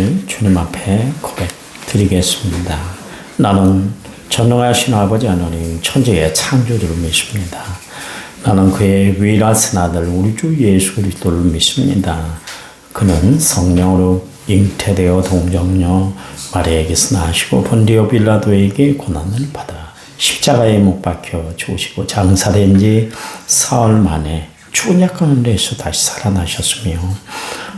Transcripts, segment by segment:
오늘 주님 앞에 고백 드리겠습니다. 나는 전능하신 아버지 하나님 천지의 창조주를 믿습니다. 나는 그의 위라신 아들 우리 주 예수 그리스도를 믿습니다. 그는 성령으로 잉태되어 동정녀 마리아에게서 나시고 본디오 빌라도에게 고난을 받아 십자가에 못 박혀 죽으시고 장사된 지 사흘 만에 약 가운데서 다시 살아나셨으며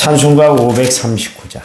찬송가 539장.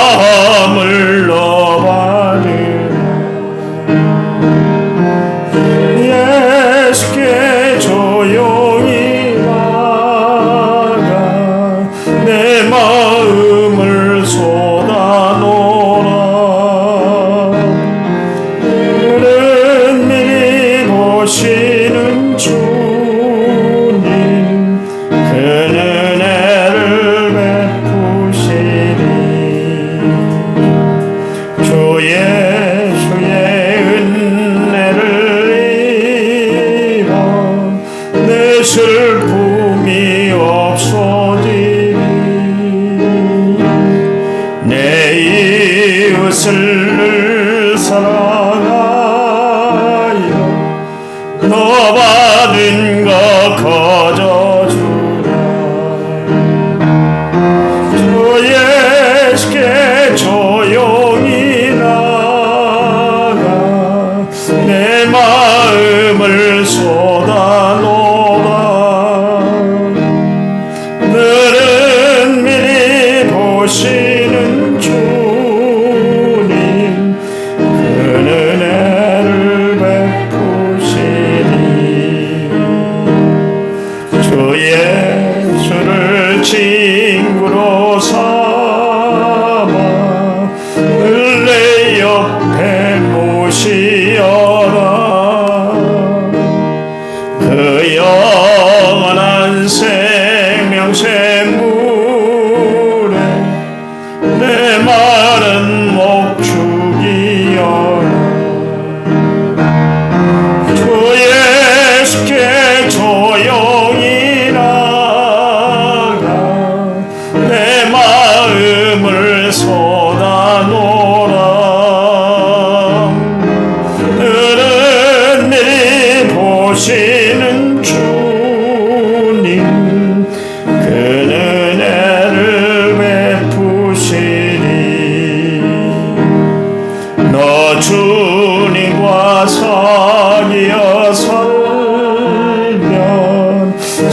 죄사함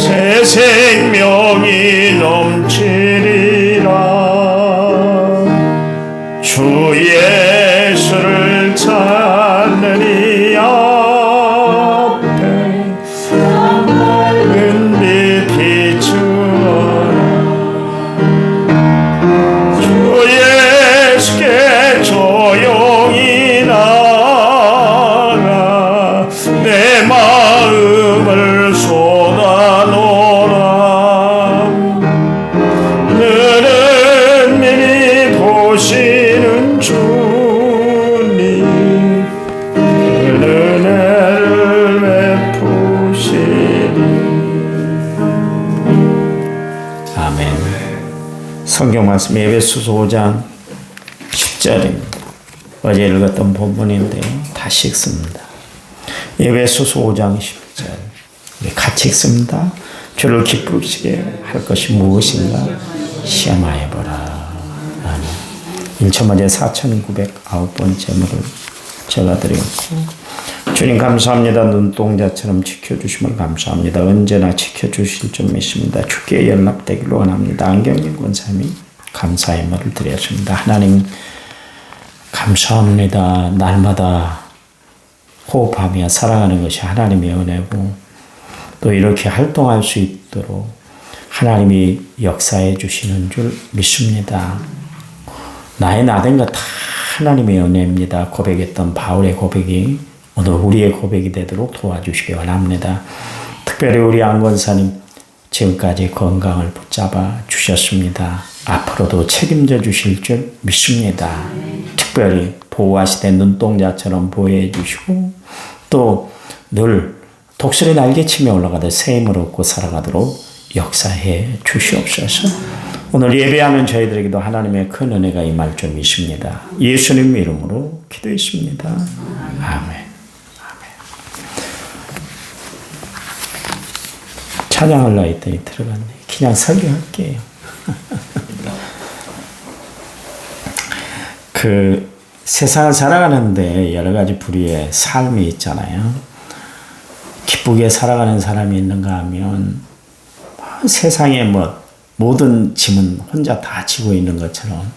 살 아멘 성경 말씀 에베소서 5장 10절입니다. 어제 읽었던 본문인데 다시 읽습니다. 에베소서 5장 10절 우리 같이 읽습니다. 주를 기쁘시게 할 것이 무엇인가 시험하여 보라. 아멘. 1천만에 4,909번째 물을 제가 드렸고 주님 감사합니다. 눈동자처럼 지켜주심을 감사합니다. 언제나 지켜주실 줄 믿습니다. 주께 연락되기를 원합니다. 안경진 권사님이 감사의 말을 드렸습니다. 하나님 감사합니다. 날마다 호흡하며 살아가는 것이 하나님의 은혜고 또 이렇게 활동할 수 있도록 하나님이 역사해 주시는 줄 믿습니다. 나의 나된 것 다 하나님의 은혜입니다. 고백했던 바울의 고백이 오늘 우리의 고백이 되도록 도와주시기 원합니다. 특별히 우리 안 권사님 지금까지 건강을 붙잡아 주셨습니다. 앞으로도 책임져 주실 줄 믿습니다. 특별히 보호하시되 눈동자처럼 보호해 주시고 또 늘 독수리 날개치며 올라가듯 새 힘을 얻고 살아가도록 역사해 주시옵소서. 오늘 예배하는 저희들에게도 하나님의 큰 은혜가 임할 줄 믿습니다. 예수님 이름으로 기도했습니다. 아멘. 찬양하려 했더니 들어갔네. 그냥 설교할게요. 그 세상을 살아가는데 여러 가지 부류의 삶이 있잖아요. 기쁘게 살아가는 사람이 있는가 하면 세상에 뭐 모든 짐은 혼자 다 지고 있는 것처럼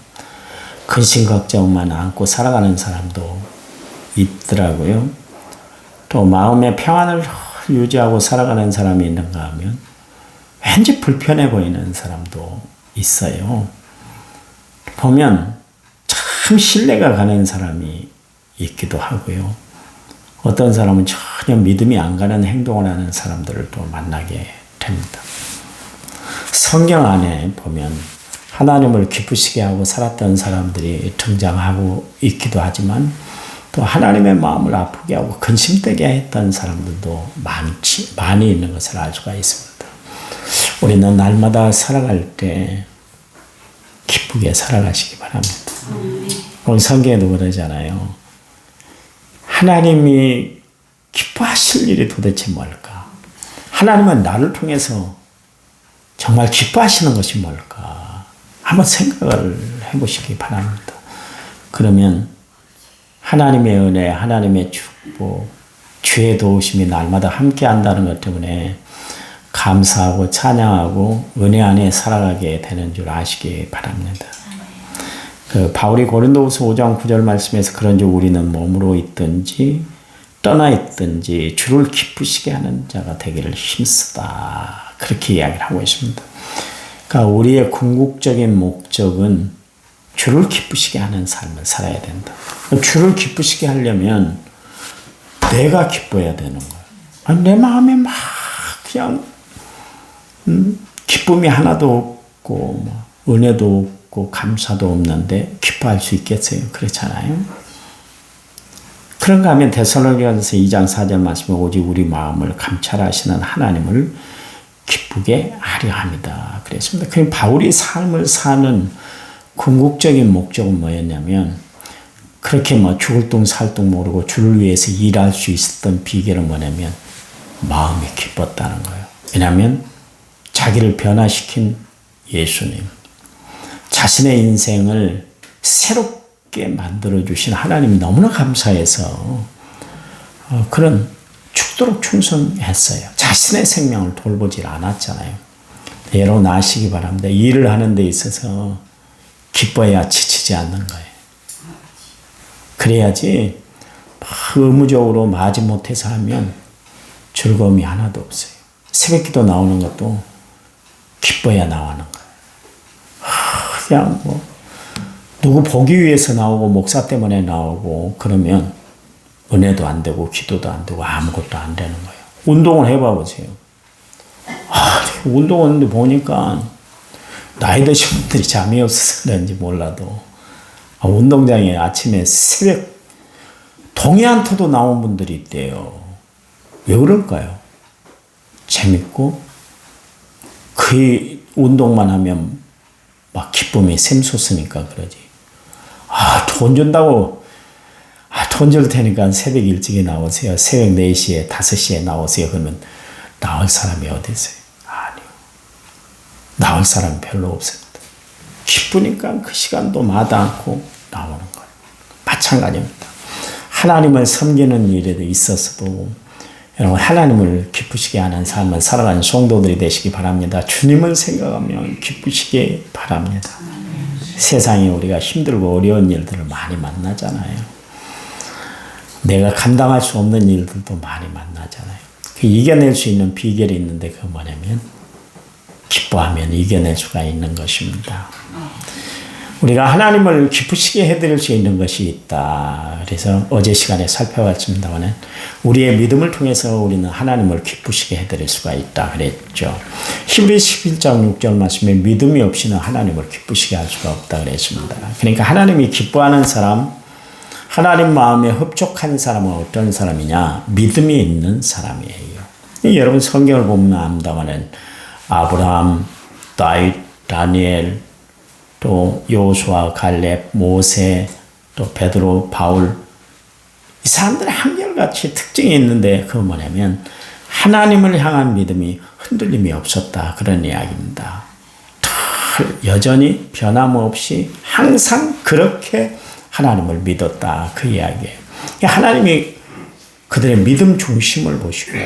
근심 걱정만 안고 살아가는 사람도 있더라고요. 또 마음의 평안을 유지하고 살아가는 사람이 있는가 하면 왠지 불편해 보이는 사람도 있어요. 보면 참 신뢰가 가는 사람이 있기도 하고요. 어떤 사람은 전혀 믿음이 안 가는 행동을 하는 사람들을 또 만나게 됩니다. 성경 안에 보면 하나님을 기쁘시게 하고 살았던 사람들이 등장하고 있기도 하지만 또 하나님의 마음을 아프게 하고 근심되게 했던 사람들도 많지, 많이 있는 것을 알 수가 있습니다. 우리는 날마다 살아갈 때 기쁘게 살아가시기 바랍니다. 오늘 성경에도 그러잖아요. 하나님이 기뻐하실 일이 도대체 뭘까? 하나님은 나를 통해서 정말 기뻐하시는 것이 뭘까? 한번 생각을 해보시기 바랍니다. 그러면 하나님의 은혜, 하나님의 축복, 주의 도우심이 날마다 함께 한다는 것 때문에 감사하고 찬양하고 은혜 안에 살아가게 되는 줄 아시기 바랍니다. 그 바울이 고린도후서 5장 9절 말씀에서 그런지 우리는 몸으로 있든지 떠나 있든지 주를 기쁘시게 하는 자가 되기를 힘쓰다 그렇게 이야기를 하고 있습니다. 그러니까 우리의 궁극적인 목적은 주를 기쁘시게 하는 삶을 살아야 된다. 주를 기쁘시게 하려면 내가 기뻐야 되는 거야. 내 마음에 막 그냥 음, 기쁨이 하나도 없고 뭐, 은혜도 없고 감사도 없는데 기뻐할 수 있겠어요? 그렇잖아요. 그런가 하면 데살로니가서 2장 4절 말씀에 오직 우리 마음을 감찰하시는 하나님을 기쁘게 하려 합니다. 그랬습니다. 그 바울이 삶을 사는 궁극적인 목적은 뭐였냐면 그렇게 뭐 죽을 둥살둥 모르고 주를 위해서 일할 수 있었던 비결은 뭐냐면 마음이 기뻤다는 거예요. 왜냐하면 자기를 변화시킨 예수님, 자신의 인생을 새롭게 만들어 주신 하나님이 너무나 감사해서 어, 그런 죽도록 충성했어요. 자신의 생명을 돌보질 않았잖아요. 여러분 아시기 바랍니다. 일을 하는 데 있어서 기뻐야 지치지 않는 거예요. 그래야지 의무적으로 마지 못해서 하면 즐거움이 하나도 없어요. 새벽 기도 나오는 것도 기뻐야 나오는 거예요. 그냥 뭐, 누구 보기 위해서 나오고, 목사 때문에 나오고, 그러면 은혜도 안 되고, 기도도 안 되고, 아무것도 안 되는 거예요. 운동을 해봐 보세요. 아, 운동하는데 보니까 나이 드신 분들이 잠이 없어서 그런지 몰라도 아, 운동장에 아침에 새벽 동해안터도 나온 분들이 있대요. 왜 그럴까요? 재밌고 그 운동만 하면 막 기쁨이 샘솟으니까 그러지. 아, 돈 준다고 아, 돈 줄 테니까 새벽 일찍이 나오세요. 새벽 4시에, 5시에 나오세요. 그러면 나올 사람이 어디 있어요? 나올 사람 별로 없습니다. 기쁘니까 그 시간도 마다 않고 나오는 거예요. 마찬가지입니다. 하나님을 섬기는 일에도 있어서도 여러분 하나님을 기쁘시게 하는 삶을 살아가는 성도들이 되시기 바랍니다. 주님을 생각하면 기쁘시게 바랍니다. 세상에 우리가 힘들고 어려운 일들을 많이 만나잖아요. 내가 감당할 수 없는 일들도 많이 만나잖아요. 그 이겨낼 수 있는 비결이 있는데 그 뭐냐면 기뻐하면 이겨낼 수가 있는 것입니다. 우리가 하나님을 기쁘시게 해드릴 수 있는 것이 있다. 그래서 어제 시간에 살펴봤습니다만 우리의 믿음을 통해서 우리는 하나님을 기쁘시게 해드릴 수가 있다. 그랬죠. 히브리 11장 6절 말씀에 믿음이 없이는 하나님을 기쁘시게 할 수가 없다. 그랬습니다. 그러니까 하나님이 기뻐하는 사람, 하나님 마음에 흡족한 사람은 어떤 사람이냐? 믿음이 있는 사람이에요. 여러분 성경을 보면 압니다만 아브라함, 다윗, 다니엘, 또 요수아, 갈렙, 모세, 또 베드로, 바울 이 사람들의 한결같이 특징이 있는데 그 뭐냐면 하나님을 향한 믿음이 흔들림이 없었다 그런 이야기입니다. 여전히 변함없이 항상 그렇게 하나님을 믿었다 그 이야기예요. 하나님이 그들의 믿음 중심을 보시고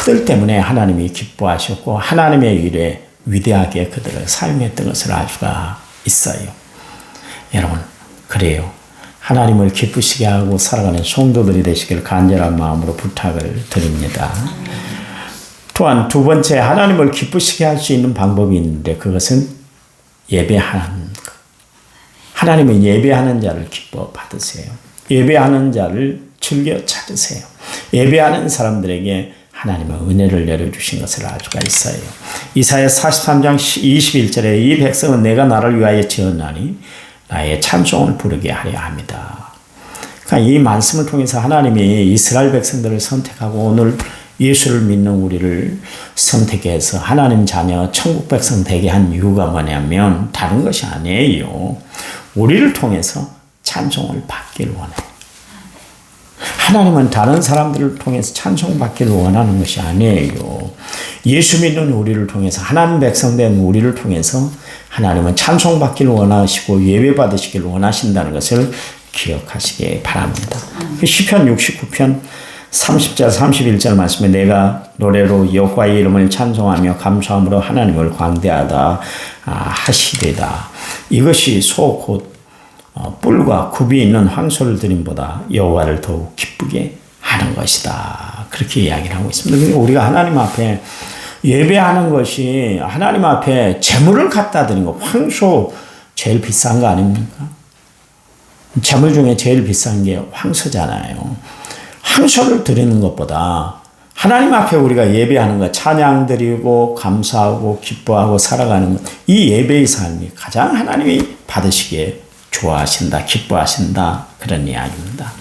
그들 때문에 하나님이 기뻐하셨고 하나님의 일에 위대하게 그들을 사용했던 것을 알 수가 있어요. 여러분, 그래요. 하나님을 기쁘시게 하고 살아가는 성도들이 되시길 간절한 마음으로 부탁을 드립니다. 또한 두 번째, 하나님을 기쁘시게 할 수 있는 방법이 있는데 그것은 예배하는 것. 하나님은 예배하는 자를 기뻐 받으세요. 예배하는 자를 즐겨 찾으세요. 예배하는 사람들에게 하나님의 은혜를 내려주신 것을 알 수가 있어요. 이사야 43장 21절에 이 백성은 내가 나를 위하여 지었나니 나의 찬송을 부르게 하려 합니다. 그러니까 이 말씀을 통해서 하나님이 이스라엘 백성들을 선택하고 오늘 예수를 믿는 우리를 선택해서 하나님 자녀 천국 백성 되게 한 이유가 뭐냐면 다른 것이 아니에요. 우리를 통해서 찬송을 받기를 원해요. 하나님은 다른 사람들을 통해서 찬송받기를 원하는 것이 아니에요. 예수 믿는 우리를 통해서 하나님 백성된 우리를 통해서 하나님은 찬송받기를 원하시고 예배받으시기를 원하신다는 것을 기억하시기 바랍니다. 그 시편 69편 30절 31절 말씀에 내가 노래로 여호와의 이름을 찬송하며 감사함으로 하나님을 광대하다 아, 하시리다. 이것이 소곧 어, 뿔과 굽이 있는 황소를 드림보다 여호와를 더욱 기쁘게 하는 것이다. 그렇게 이야기를 하고 있습니다. 그러니까 우리가 하나님 앞에 예배하는 것이 하나님 앞에 재물을 갖다 드리는 거 황소 제일 비싼 거 아닙니까? 재물 중에 제일 비싼 게 황소잖아요. 황소를 드리는 것보다 하나님 앞에 우리가 예배하는 것, 찬양 드리고 감사하고 기뻐하고 살아가는 것, 이 예배의 삶이 가장 하나님이 받으시기에 좋아하신다, 기뻐하신다. 그런 이야기입니다.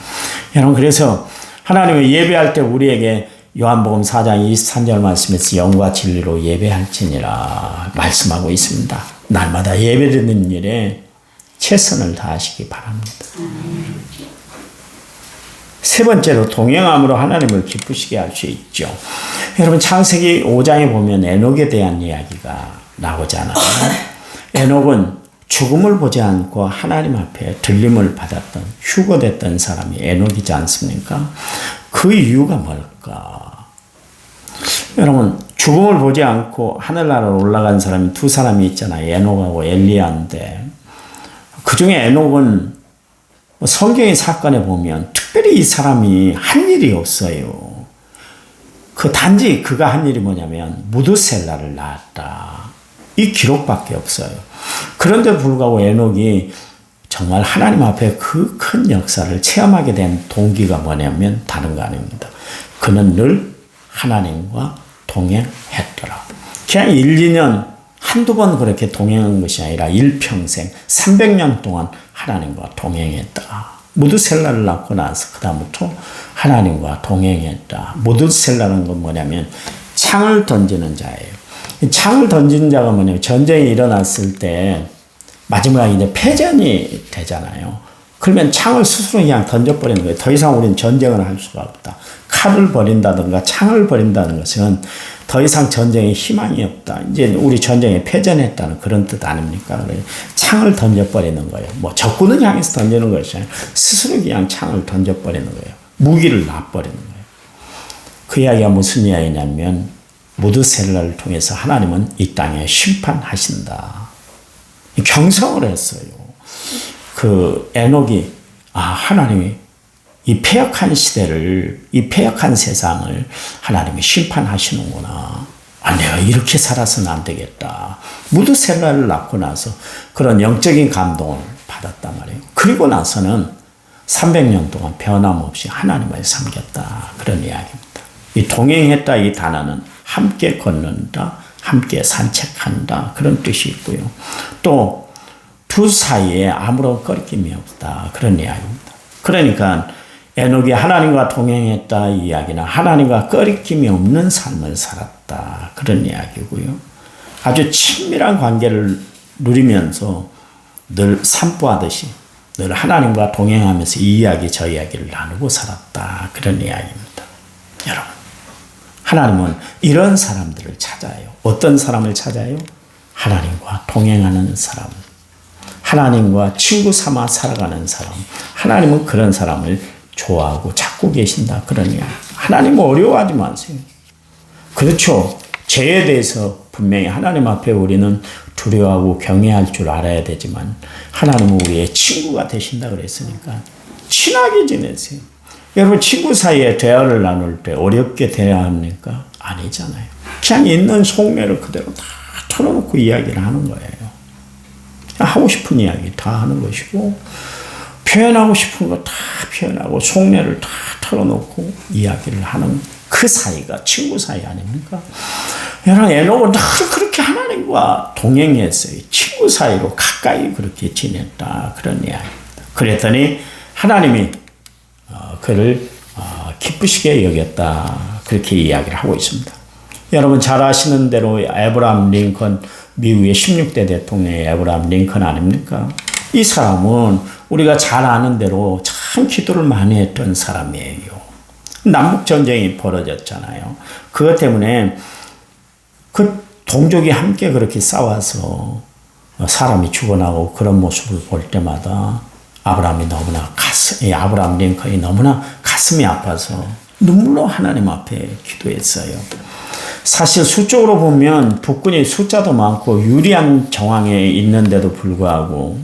여러분, 그래서 하나님을 예배할 때 우리에게 요한복음 4장 23절 말씀에서 영과 진리로 예배할지니라 말씀하고 있습니다. 날마다 예배드리는 일에 최선을 다하시기 바랍니다. 세 번째로 동행함으로 하나님을 기쁘시게 할 수 있죠. 여러분 창세기 5장에 보면 에녹에 대한 이야기가 나오잖아요. 에녹은 죽음을 보지 않고 하나님 앞에 들림을 받았던 휴거됐던 사람이 에녹이지 않습니까? 그 이유가 뭘까? 여러분 죽음을 보지 않고 하늘나라로 올라간 사람이 두 사람이 있잖아요. 에녹하고 엘리야인데 그 중에 에녹은 뭐 성경의 사건에 보면 특별히 이 사람이 한 일이 없어요. 그 단지 그가 한 일이 뭐냐면 무드셀라를 낳았다. 이 기록밖에 없어요. 그런데 불구하고 에녹이 정말 하나님 앞에 그 큰 역사를 체험하게 된 동기가 뭐냐면 다른 거 아닙니다. 그는 늘 하나님과 동행했더라. 그냥 1, 2년 한두 번 그렇게 동행한 것이 아니라 일평생 300년 동안 하나님과 동행했다. 무드셀라를 낳고 나서 그다음부터 하나님과 동행했다. 무드셀라는 건 뭐냐면 창을 던지는 자예요. 창을 던진 자가 뭐냐면 전쟁이 일어났을 때 마지막에 이제 패전이 되잖아요. 그러면 창을 스스로 그냥 던져버리는 거예요. 더 이상 우리는 전쟁을 할 수가 없다. 칼을 버린다든가 창을 버린다는 것은 더 이상 전쟁에 희망이 없다. 이제 우리 전쟁에 패전했다는 그런 뜻 아닙니까? 창을 던져버리는 거예요. 뭐 적군을 향해서 던지는 것이 아니라 스스로 그냥 창을 던져버리는 거예요. 무기를 놔버리는 거예요. 그 이야기가 무슨 이야기냐면 무드셀라를 통해서 하나님은 이 땅에 심판하신다. 경성을 했어요. 그 에녹이 아 하나님이 이 폐역한 시대를 이 폐역한 세상을 하나님이 심판하시는구나. 아 내가 이렇게 살아서는 안 되겠다. 무드셀라를 낳고 나서 그런 영적인 감동을 받았단 말이에요. 그리고 나서는 300년 동안 변함없이 하나님을 섬겼다. 그런 이야기입니다. 이 동행했다 이 단어는 함께 걷는다, 함께 산책한다 그런 뜻이 있고요. 또 두 사이에 아무런 거리낌이 없다 그런 이야기입니다. 그러니까 에녹이 하나님과 동행했다 이야기는 하나님과 거리낌이 없는 삶을 살았다 그런 이야기고요. 아주 친밀한 관계를 누리면서 늘 산보하듯이 늘 하나님과 동행하면서 이 이야기 저 이야기를 나누고 살았다 그런 이야기입니다. 여러분 하나님은 이런 사람들을 찾아요. 어떤 사람을 찾아요? 하나님과 동행하는 사람. 하나님과 친구 삼아 살아가는 사람. 하나님은 그런 사람을 좋아하고 찾고 계신다. 그러니 하나님은 어려워하지 마세요. 그렇죠. 죄에 대해서 분명히 하나님 앞에 우리는 두려워하고 경외할 줄 알아야 되지만 하나님은 우리의 친구가 되신다 그랬으니까 친하게 지내세요. 여러분 친구 사이에 대화를 나눌 때 어렵게 대화합니까? 아니잖아요. 그냥 있는 속내를 그대로 다 털어놓고 이야기를 하는 거예요. 하고 싶은 이야기 다 하는 것이고 표현하고 싶은 거 다 표현하고 속내를 다 털어놓고 이야기를 하는 그 사이가 친구 사이 아닙니까? 여러분 에녹은 늘 그렇게 하나님과 동행했어요. 친구 사이로 가까이 그렇게 지냈다 그런 이야기입니다. 그랬더니 하나님이 어, 그를 어, 기쁘시게 여겼다. 그렇게 이야기를 하고 있습니다. 여러분 잘 아시는 대로 에브라함 링컨 미국의 16대 대통령의 에브라함 링컨 아닙니까? 이 사람은 우리가 잘 아는 대로 참 기도를 많이 했던 사람이에요. 남북 전쟁이 벌어졌잖아요. 그것 때문에 그 동족이 함께 그렇게 싸워서 사람이 죽어나고 그런 모습을 볼 때마다 아브라함이 너무나 가슴, 아브라함 링컨이 너무나 가슴이 아파서 눈물로 하나님 앞에 기도했어요. 사실 수적으로 보면 북군이 숫자도 많고 유리한 정황에 있는데도 불구하고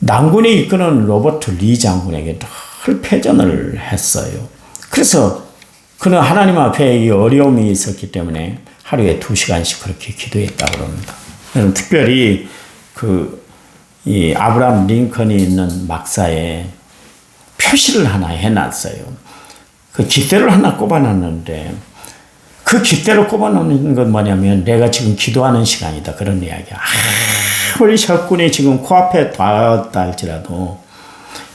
남군이 이끄는 로버트 리 장군에게 늘 패전을 했어요. 그래서 그는 하나님 앞에 이 어려움이 있었기 때문에 하루에 두 시간씩 그렇게 기도했다고 합니다. 특별히 그 이 아브라함 링컨이 있는 막사에 표시를 하나 해놨어요. 그 깃대를 하나 꼽아놨는데 그 깃대를 꼽아놓는 건 뭐냐면 내가 지금 기도하는 시간이다 그런 이야기야. 아무리 적군이 지금 코앞에 닿았다 할지라도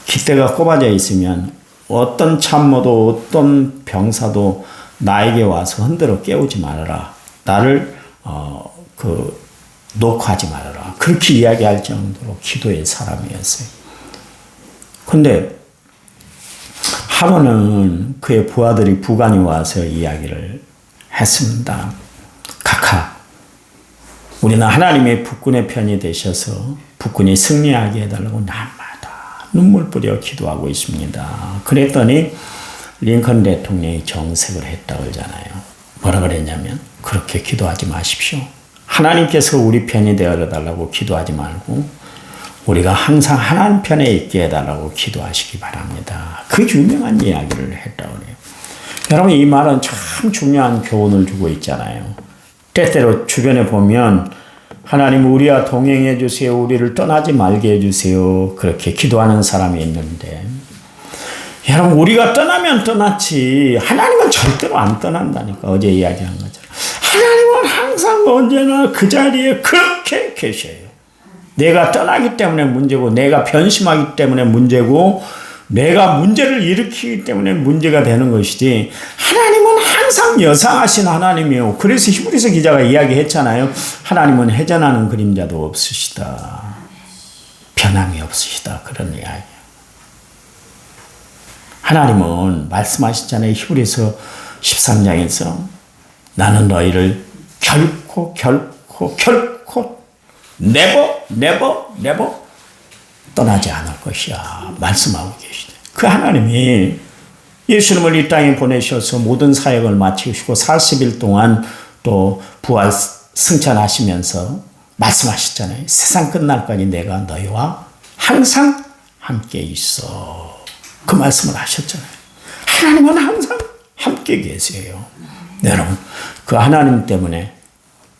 깃대가 꼽아져 있으면 어떤 참모도 어떤 병사도 나에게 와서 흔들어 깨우지 말아라. 나를 어 그 녹화하지 말아라. 그렇게 이야기할 정도로 기도의 사람이었어요. 근데 하루는 그의 부하들이 부관이 와서 이야기를 했습니다. 각하, 우리는 하나님의 북군의 편이 되셔서 북군이 승리하게 해달라고 날마다 눈물 뿌려 기도하고 있습니다. 그랬더니 링컨 대통령이 정색을 했다고 그러잖아요. 뭐라 그랬냐면 그렇게 기도하지 마십시오. 하나님께서 우리 편이 되어 달라고 기도하지 말고 우리가 항상 하나님 편에 있게 해달라고 기도하시기 바랍니다. 그 유명한 이야기를 했다고 그래요. 여러분 이 말은 참 중요한 교훈을 주고 있잖아요. 때때로 주변에 보면 하나님 우리와 동행해 주세요. 우리를 떠나지 말게 해 주세요. 그렇게 기도하는 사람이 있는데 여러분 우리가 떠나면 떠났지 하나님은 절대로 안 떠난다니까 어제 이야기한 거죠. 항상 언제나 그 자리에 그렇게 계셔요. 내가 떠나기 때문에 문제고, 내가 변심하기 때문에 문제고, 내가 문제를 일으키기 때문에 문제가 되는 것이지, 하나님은 항상 여상하신 하나님이요. 그래서 히브리서 기자가 이야기했잖아요. 하나님은 해전하는 그림자도 없으시다. 변함이 없으시다. 그런 이야기. 하나님은 말씀하셨잖아요. 히브리서 13장에서 나는 너희를 결코 결코 결코 never never never 떠나지 않을 것이야 말씀하고 계시대. 그 하나님이 예수님을 이 땅에 보내셔서 모든 사역을 마치시고 40일 동안 또 부활 승천하시면서 말씀하셨잖아요. 세상 끝날까지 내가 너희와 항상 함께 있어. 그 말씀을 하셨잖아요. 하나님은 항상 함께 계세요. 네, 여러분, 그 하나님 때문에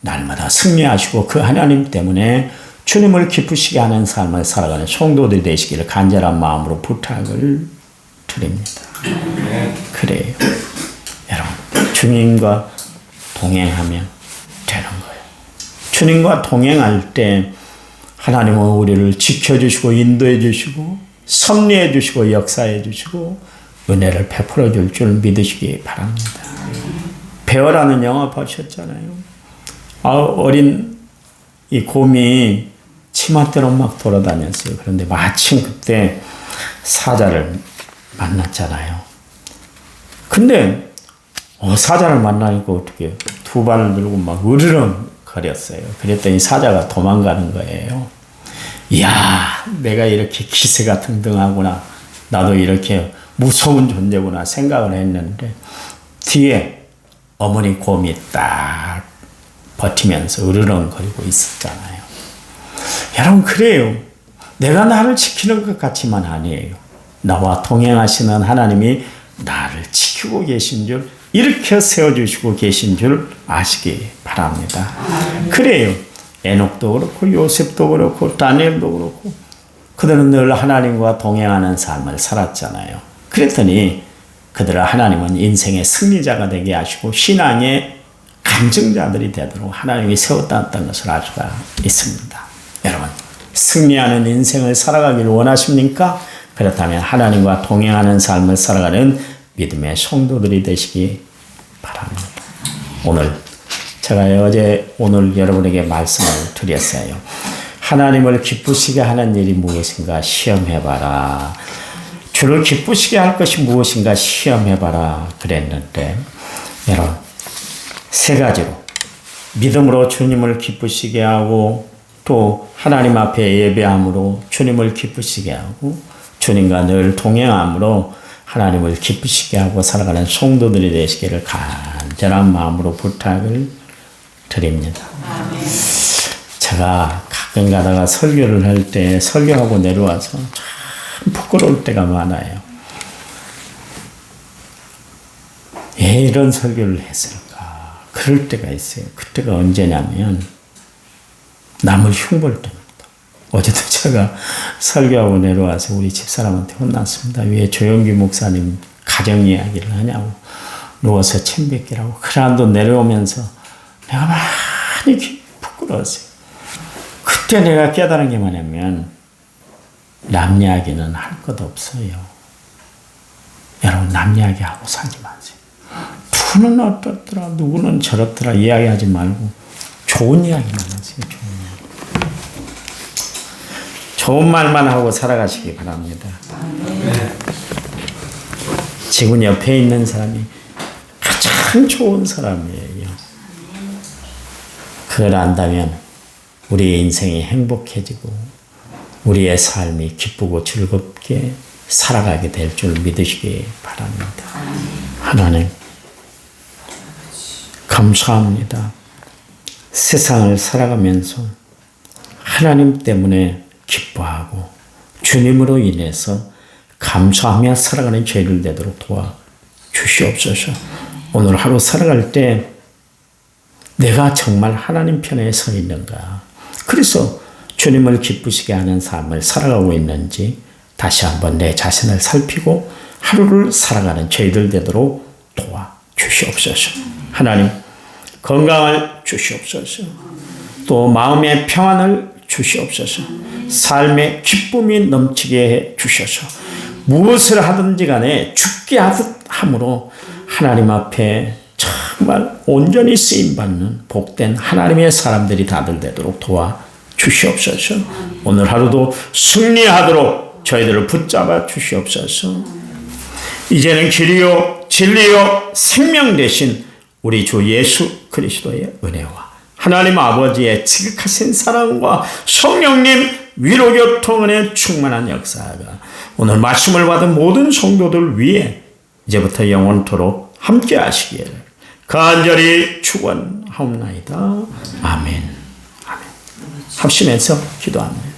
날마다 승리하시고 그 하나님 때문에 주님을 기쁘시게 하는 삶을 살아가는 성도들이 되시기를 간절한 마음으로 부탁을 드립니다. 그래요. 여러분, 주님과 동행하면 되는 거예요. 주님과 동행할 때 하나님은 우리를 지켜주시고 인도해 주시고 섭리해 주시고 역사해 주시고 은혜를 베풀어 줄 줄 믿으시기 바랍니다. 배어라는 영화 보셨잖아요. 아, 어린 이 곰이 치맛대로 막 돌아다녔어요. 그런데 마침 그때 사자를 만났잖아요. 근데 어, 사자를 만나니까 어떻게 두 발을 들고 막 으르렁 거렸어요. 그랬더니 사자가 도망가는 거예요. 이야, 내가 이렇게 기세가 등등하구나. 나도 이렇게 무서운 존재구나 생각을 했는데 뒤에 어머니 곰이 딱 버티면서 으르렁거리고 있었잖아요. 여러분 그래요. 내가 나를 지키는 것 같지만 아니에요. 나와 동행하시는 하나님이 나를 지키고 계신 줄 일으켜 세워주시고 계신 줄 아시기 바랍니다. 그래요. 에녹도 그렇고 요셉도 그렇고 다니엘도 그렇고 그들은 늘 하나님과 동행하는 삶을 살았잖아요. 그랬더니 그들을 하나님은 인생의 승리자가 되게 하시고 신앙의 간증자들이 되도록 하나님이 세웠다는 것을 알 수가 있습니다. 여러분, 승리하는 인생을 살아가기를 원하십니까? 그렇다면 하나님과 동행하는 삶을 살아가는 믿음의 성도들이 되시기 바랍니다. 오늘 제가 어제 오늘 여러분에게 말씀을 드렸어요. 하나님을 기쁘시게 하는 일이 무엇인가 시험해봐라. 주를 기쁘시게 할 것이 무엇인가 시험해봐라. 그랬는데, 여러분, 세 가지로 믿음으로 주님을 기쁘시게 하고 또 하나님 앞에 예배함으로 주님을 기쁘시게 하고 주님과 늘 동행함으로 하나님을 기쁘시게 하고 살아가는 성도들이 되시기를 간절한 마음으로 부탁을 드립니다. 제가 가끔 가다가 설교를 할 때 설교하고 내려와서 참 부끄러울 때가 많아요. 왜 이런 설교를 했을까? 그럴 때가 있어요. 그때가 언제냐면 남을 흉볼 때입니다. 어제도 제가 설교하고 내려와서 우리 집사람한테 혼났습니다. 왜 조영기 목사님 가정 이야기를 하냐고 누워서 침뱉기라고 그란도 내려오면서 내가 많이 부끄러웠어요. 그때 내가 깨달은 게 뭐냐면 남 이야기는 할 것 없어요. 여러분 남 이야기하고 살지 마세요. 누구는 어떻더라 누구는 저렇더라 이야기하지 말고 좋은 이야기만 하세요. 좋은 이야기. 좋은 말만 하고 살아가시기 바랍니다. 지금 옆에 있는 사람이 가장 좋은 사람이에요. 그걸 안다면 우리의 인생이 행복해지고 우리의 삶이 기쁘고 즐겁게 살아가게 될 줄 믿으시기 바랍니다. 하나님, 감사합니다. 세상을 살아가면서 하나님 때문에 기뻐하고 주님으로 인해서 감사하며 살아가는 죄를 되도록 도와 주시옵소서. 오늘 하루 살아갈 때 내가 정말 하나님 편에 서 있는가. 그래서 주님을 기쁘시게 하는 삶을 살아가고 있는지 다시 한번 내 자신을 살피고 하루를 살아가는 죄들 되도록 도와 주시옵소서. 하나님, 건강을 주시옵소서. 또 마음의 평안을 주시옵소서. 삶의 기쁨이 넘치게 해 주셔서 무엇을 하든지 간에 죽게 하듯 함으로 하나님 앞에 정말 온전히 쓰임 받는 복된 하나님의 사람들이 다들 되도록 도와 주시옵소서. 오늘 하루도 승리하도록 저희들을 붙잡아 주시옵소서. 이제는 길이요 진리요 생명 대신 우리 주 예수 그리스도의 은혜와 하나님 아버지의 지극하신 사랑과 성령님 위로 교통은의 충만한 역사가 오늘 말씀을 받은 모든 성도들 위해 이제부터 영원토록 함께 하시기를 간절히 축원하옵나이다. 아멘. 합심해서 기도합니다.